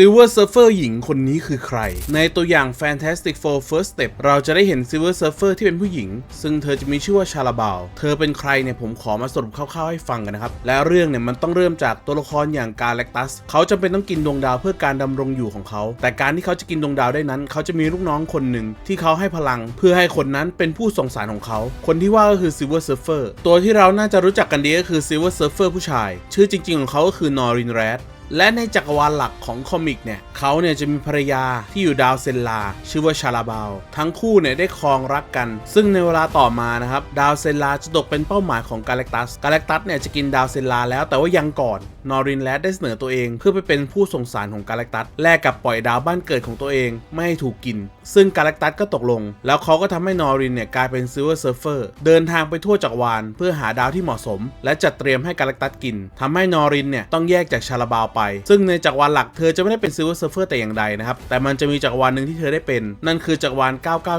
Silver Surfer หญิงคนนี้คือใคร ในตัวอย่าง Fantastic Four First Step เราจะได้เห็น Silver Surfer ที่เป็นผู้หญิง ซึ่งเธอจะมีชื่อว่าชาลาบาลเธอเป็นใครเนี่ยผมขอมาสรุปคร่าวๆให้ฟังกันนะครับ และเรื่องเนี่ยมันต้องเริ่มจากตัวละครอย่างกาแล็กตัส เขาจำเป็นต้องกินดวงดาวเพื่อการดำรงอยู่ของเขา แต่การที่เขาจะกินดวงดาวได้นั้น เขาจะมีลูกน้องคนหนึ่งที่เขาให้พลัง เพื่อให้คนนั้นเป็นผู้ส่งสารของเขา คนที่ว่าก็คือ Silver Surfer ตัวที่เราน่าจะรู้จักกันดีก็คือ Silver Surfer ผู้ชาย ชื่อจริง ๆของเขาก็คือนอรินแรด และในจักรวาลหลักของคอมิกเนี่ยเขาเนี่ยจะมีภรรยาที่อยู่ดาวเซนลา ชื่อว่าชาลาบาลทั้งคู่เนี่ยได้ครองรักกัน ซึ่งในเวลาต่อมานะครับดาวเซนลาจะตกเป็นเป้าหมายของกาแล็กตัสกาแล็กตัสเนี่ยจะกินดาวเซนลาแล้วแต่ว่ายังก่อนนอรินแลดได้เสนอตัวเองเพื่อไปเป็นผู้ส่งสารของกาแล็กตัสแลกกับปล่อยดาวบ้านเกิดของตัวเองไม่ให้ถูกกิน ซึ่งกาแล็กตัสก็ตกลง แล้วเขาก็ทำให้นอรินเนี่ยกลายเป็นซิลเวอร์เซิร์ฟเฟอร์เดินทางไปทั่วจักรวาลเพื่อหาดาวที่เหมาะสม และจัดเตรียมให้กาแล็กตัสกินทำให้นอรินเนี่ยต้องแยกจากชาลาบาลไป ซึ่งในจักรวาลหลักเธอจะไม่ได้เป็นซิลเวอร์เซิร์ฟเฟอร์แต่อย่างใดนะครับ แต่มันจะมีจักรวาลหนึ่งที่เธอได้เป็น นั่นคือจักรวาล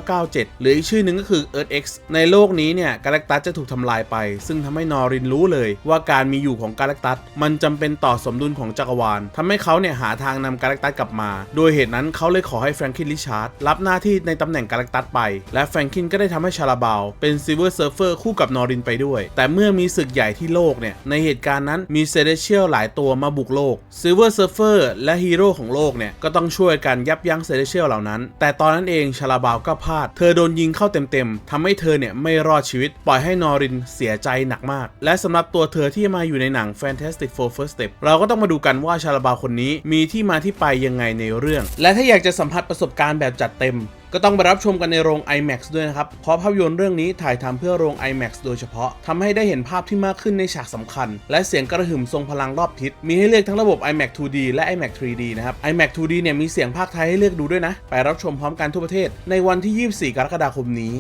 9997 หรืออีกชื่อหนึ่งก็คือ Earth X ในโลกนี้เนี่ยกาแล็กตัสจะถูกทำลายไป ซึ่งทำให้นอรินรู้เลย ว่าการมีอยู่ของกาแล็กตัสมันจำเป็นต่อสมดุลของจักรวาลทำให้เขาเนี่ยหาทางนำกาแล็กตัสกลับมา โดยเหตุนั้นเขาเลยขอให้แฟรงคินริชาร์ดรับหน้าที่ในตำแหน่งกาแล็กตัสไป และแฟรงคินก็ได้ทำให้ชาลาบาลเป็นซิลเวอร์เซิร์ฟเฟอร์คู่กับนอรินไปด้วย แต่เมื่อมีศึกใหญ่ที่โลกเนี่ยในเหตุการณ์นั้นมีเซเลเชียลหลายตัวมาบุกโลกซิลเวอร์เซิร์ฟเฟอร์และฮีโร่ของโลกเนี่ย ก็ต้องช่วยกันยับยั้งเซเลเชียลเหล่านั้น แต่ตอนนั้นเองชาลาบาลก็พลาด เธอโดนยิงเข้าเต็มๆทำให้เธอเนี่ย ไม่รอดชีวิต ปล่อยให้นอรินเสียใจหนักมาก และสำหรับตัวเธอที่มาอยู่ในหนัง Fantastic Four First Step เราก็ต้องมาดูกันว่าชาลาบาลคนนี้มีที่มาที่ไปยังไงในเรื่อง และถ้าอยากจะสัมผัสประสบการณ์แบบจัดเต็ม ก็ต้องไปรับชมกันในโรง IMAX ด้วยนะครับ เพราะภาพยนตร์เรื่องนี้ถ่ายทำเพื่อโรง IMAX โดยเฉพาะทำให้ได้เห็นภาพที่มากขึ้นในฉากสำคัญ และเสียงกระหึ่มทรงพลังรอบทิศ มีให้เลือกทั้งระบบ IMAX 2D และ IMAX 3D นะครับ IMAX 2D เนี่ยมีเสียงภาคไทยให้เลือกดูด้วยนะ ไปรับชมพร้อมกันทั่วประเทศ ในวันที่ 24 กรกฎาคมนี้